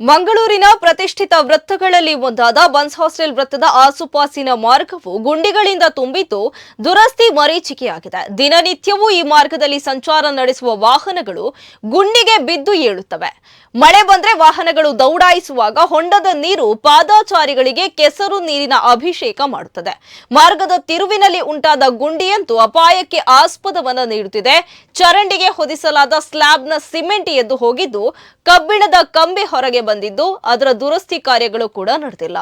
ಮಂಗಳೂರಿನ ಪ್ರತಿಷ್ಠಿತ ವೃತ್ತಗಳಲ್ಲಿ ಒಂದಾದ ಬನ್ಸ್ ಹಾಸ್ಟೆಲ್ ವೃತ್ತದ ಆಸುಪಾಸಿನ ಮಾರ್ಗವು ಗುಂಡಿಗಳಿಂದ ತುಂಬಿದ್ದು ದುರಸ್ತಿ ಮರೀಚಿಕೆಯಾಗಿದೆ. ದಿನನಿತ್ಯವೂ ಈ ಮಾರ್ಗದಲ್ಲಿ ಸಂಚಾರ ನಡೆಸುವ ವಾಹನಗಳು ಗುಂಡಿಗೆ ಬಿದ್ದು ಏಳುತ್ತವೆ. ಮಳೆ ಬಂದ್ರೆ ವಾಹನಗಳು ದೌಡಾಯಿಸುವಾಗ ಹೊಂಡದ ನೀರು ಪಾದಾಚಾರಿಗಳಿಗೆ ಕೆಸರು ನೀರಿನ ಅಭಿಷೇಕ ಮಾಡುತ್ತದೆ. ಮಾರ್ಗದ ತಿರುವಿನಲ್ಲಿ ಉಂಟಾದ ಗುಂಡಿಯಂತೂ ಅಪಾಯಕ್ಕೆ ಆಸ್ಪದವನ್ನು ನೀಡುತ್ತಿದೆ. ಚರಂಡಿಗೆ ಹೊದಿಸಲಾದ ಸ್ಲ್ಯಾಬ್ನ ಸಿಮೆಂಟ್ ಎದ್ದು ಹೋಗಿದ್ದು ಕಬ್ಬಿಣದ ಕಂಬಿ ಹೊರಗೆ ಬಂದಿದ್ದು ಅದರ ದುರಸ್ತಿ ಕಾರ್ಯಗಳು ಕೂಡ ನಡೆದಿಲ್ಲ.